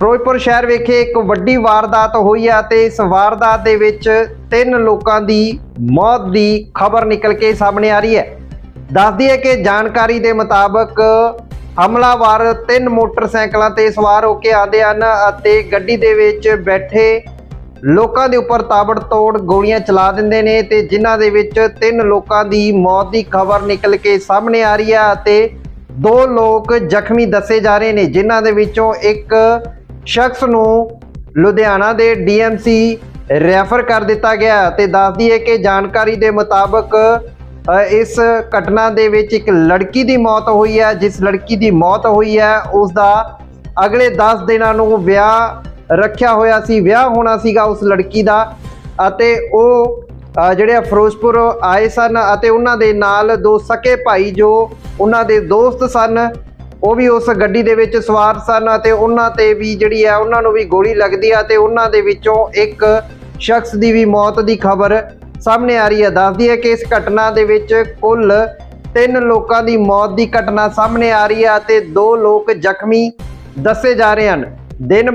ਫਿਰੋਜ਼ਪੁਰ ਸ਼ਹਿਰ ਵਿਖੇ ਇੱਕ ਵੱਡੀ ਵਾਰਦਾਤ ਹੋਈ ਹੈ ਤੇ ਇਸ ਵਾਰਦਾਤ ਦੇ ਵਿੱਚ ਤਿੰਨ ਲੋਕਾਂ ਦੀ ਮੌਤ ਦੀ ਖਬਰ ਨਿਕਲ ਕੇ ਸਾਹਮਣੇ ਆ ਰਹੀ ਹੈ। ਦੱਸਦੀ ਹੈ ਕਿ ਜਾਣਕਾਰੀ ਦੇ ਮੁਤਾਬਕ ਹਮਲਾਵਰ ਤਿੰਨ ਮੋਟਰਸਾਈਕਲਾਂ ਤੇ ਸਵਾਰ ਹੋ ਕੇ ਆਉਂਦੇ ਹਨ ਅਤੇ ਗੱਡੀ ਦੇ ਵਿੱਚ ਬੈਠੇ ਲੋਕਾਂ ਦੇ ਉੱਪਰ ਤਾਬੜਤੋੜ ਗੋਲੀਆਂ ਚਲਾ ਦਿੰਦੇ ਨੇ ਤੇ ਜਿਨ੍ਹਾਂ ਦੇ ਵਿੱਚ ਤਿੰਨ ਲੋਕਾਂ ਦੀ ਮੌਤ ਦੀ ਖਬਰ ਨਿਕਲ ਕੇ ਸਾਹਮਣੇ ਆ ਰਹੀ ਹੈ ਅਤੇ ਦੋ ਲੋਕ ਜ਼ਖਮੀ ਦੱਸੇ ਜਾ ਰਹੇ ਨੇ, ਜਿਨ੍ਹਾਂ ਦੇ ਵਿੱਚੋਂ ਇੱਕ ਸ਼ਖਸ ਨੂੰ ਲੁਧਿਆਣਾ ਦੇ ਡੀਐਮਸੀ ਰੈਫਰ ਕਰ ਦਿੱਤਾ ਗਿਆ ਤੇ ਦੱਸਦੀ ਹੈ ਕਿ ਜਾਣਕਾਰੀ ਦੇ ਮੁਤਾਬਕ ਇਸ ਘਟਨਾ ਦੇ ਵਿੱਚ ਇੱਕ ਲੜਕੀ ਦੀ ਮੌਤ ਹੋਈ ਹੈ। ਜਿਸ ਲੜਕੀ ਦੀ ਮੌਤ ਹੋਈ ਹੈ, ਉਸ ਦਾ ਅਗਲੇ 10 ਦਿਨਾਂ ਨੂੰ ਵਿਆਹ ਰੱਖਿਆ ਹੋਇਆ ਸੀ, ਵਿਆਹ ਹੋਣਾ ਸੀਗਾ ਉਸ ਲੜਕੀ ਦਾ ਅਤੇ ਉਹ ਜਿਹੜੇ ਆ ਫਿਰੋਜ਼ਪੁਰ ਆਏ ਸਨ ਅਤੇ ਉਹਨਾਂ ਦੇ ਨਾਲ ਦੋ ਸਕੇ ਭਾਈ ਜੋ ਉਹਨਾਂ ਦੇ ਦੋਸਤ ਸਨ। ਉਹ ਵੀ ਉਸ ਗੱਡੀ ਦੇ ਵਿੱਚ ਸਵਾਰ ਸਨ ਅਤੇ ਉਹਨਾਂ ਤੇ ਵੀ ਜਿਹੜੀ ਹੈ, ਉਹਨਾਂ ਨੂੰ ਵੀ ਗੋਲੀ ਲੱਗਦੀ ਹੈ ਤੇ ਉਹਨਾਂ ਦੇ ਵਿੱਚੋਂ ਇੱਕ ਸ਼ਖਸ ਦੀ ਵੀ ਮੌਤ ਦੀ ਖਬਰ ਸਾਹਮਣੇ ਆ ਰਹੀ ਹੈ। ਦੱਸਦੀ ਹੈ ਕਿ ਇਸ ਘਟਨਾ ਦੇ ਵਿੱਚ ਕੁੱਲ ਤਿੰਨ ਲੋਕਾਂ ਦੀ ਮੌਤ ਦੀ ਘਟਨਾ ਸਾਹਮਣੇ ਆ ਰਹੀ ਹੈ ਅਤੇ ਦੋ ਲੋਕ ਜ਼ਖਮੀ ਦੱਸੇ ਜਾ ਰਹੇ ਹਨ। ਦਿਨ